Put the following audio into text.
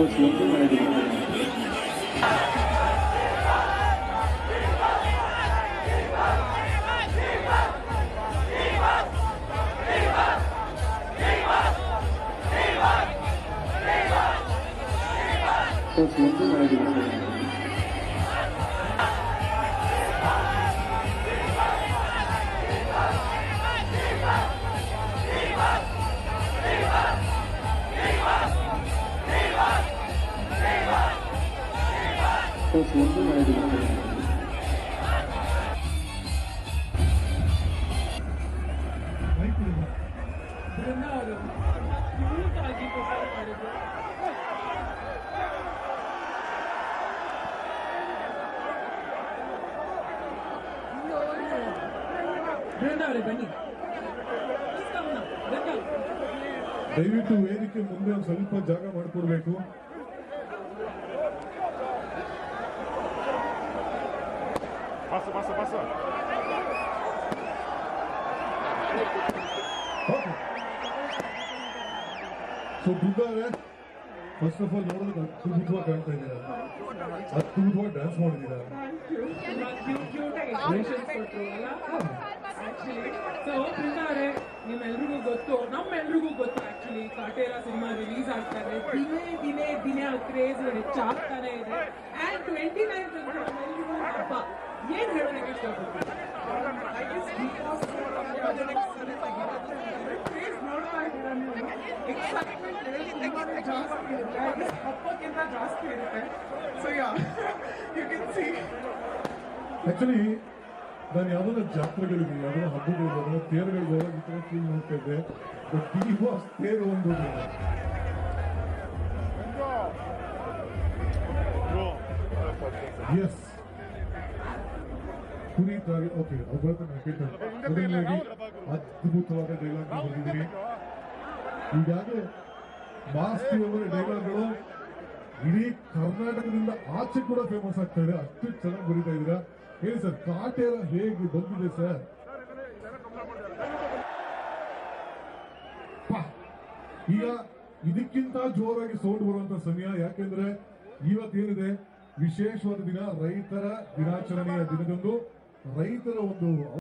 コーチ呼んでもらえる Thank you. కొంచెం మరేది చూడండి right లో గ్రానాలం దిగుతది పోతది గ్రానాలం గ్రానాలం దయచేసి వేదిక ముందు కొంచెం জায়গা మార్చుకోవಬೇಕು passa, passa, passa. Okay. So Google is first of all ನೋಡೋದು ತುಂಬಿ ತುಂಬಾ ಕಾಣ್ತಾ ಇದ್ದೀರಾ ಅದು ತುಂಬಿ ತುಂಬಾ ಡ್ಯಾನ್ಸ್ ಮಾಡಿದ್ದೀರಾ ಸೊ ಪ್ರಿತಾರೆ ನಿಮ್ಮೆಲ್ರಿಗೂ ಗೊತ್ತು ನಮ್ಮೆಲ್ರಿಗೂ ಗೊತ್ತು ಆಕ್ಚುಲಿ ಕಾಟೇರ ಸಿನಿಮಾ ರಿಲೀಸ್ ಆಗ್ತಾರೆ ದಿನೇ ದಿನೇ ದಿನೇ ಆ ಕ್ರೇಜ್ ನೋಡಿ ಚಾಕ್ತಾನೆ ಇದೆ ಆ್ಯಂಡ್ ಟ್ವೆಂಟಿ ನೈನ್ ಹಬ್ಬ ये ढेड़ विकेट कर सकते ಎಕ್ಸೈಟ್ಮೆಂಟ್ ಲೆವೆಲ್ ತುಂಬಾನೇ ಜಾಸ್ತಿ ಇರುತ್ತೆ ಹಬ್ಬಕ್ಕಿಂತ ಜಾಸ್ತಿ ಇರುತ್ತೆ so ya you can see actually ನಾನು ಯಾವುದೋ ಜಾತ್ರೆಗಳಿಗೆ ಯಾವುದೋ ಹಬ್ಬಗಳಿಗೆ ಹೋಗೋಣ ತೇರುಗಳಿಗೆ ಹೋದಾಗ ಈ ಥರ ಫೀಲ್ ಮಾಡ್ತಾ ಇದ್ದೆ ಬಟ್ ಈ ವಾಸ್ ತೇರು ಒಂದು ಎಸ್ ಪುನೀತ್ ಓಕೆ ಭರತನ ಕೇಳ್ತಾರೆ ಮೊದಲನೇದಾಗಿ ಅದ್ಭುತವಾದ ಡೈಲಾಗ್ ಬಂದಿದ್ದೀರಿ ಈಗಾಗಲೇ ಅವರ ಡೈಲಾಗ್ಗಳು ಇಡೀ ಕರ್ನಾಟಕದಿಂದ ಆಚೆ ಕೂಡ ಫೇಮಸ್ ಆಗ್ತಾ ಇದೆ ಅಷ್ಟು ಚೆನ್ನಾಗಿ ಬರೀತಾ ಇದ್ದೀರಾ ಹೇಳಿ ಸರ್ ಕಾಟೇರ ಹೇಗೆ ಬಂದಿದೆ ಸರ್ ಈಗ ಇದಕ್ಕಿಂತ ಜೋರಾಗಿ ಸೌಂಡ್ ಬರುವಂತ ಸಮಯ ಯಾಕೆಂದ್ರೆ ಇವತ್ತೇನಿದೆ ವಿಶೇಷವಾದ ದಿನ ರೈತರ ದಿನಾಚರಣೆಯ ದಿನದಂದು ರೈತರ ಒಂದು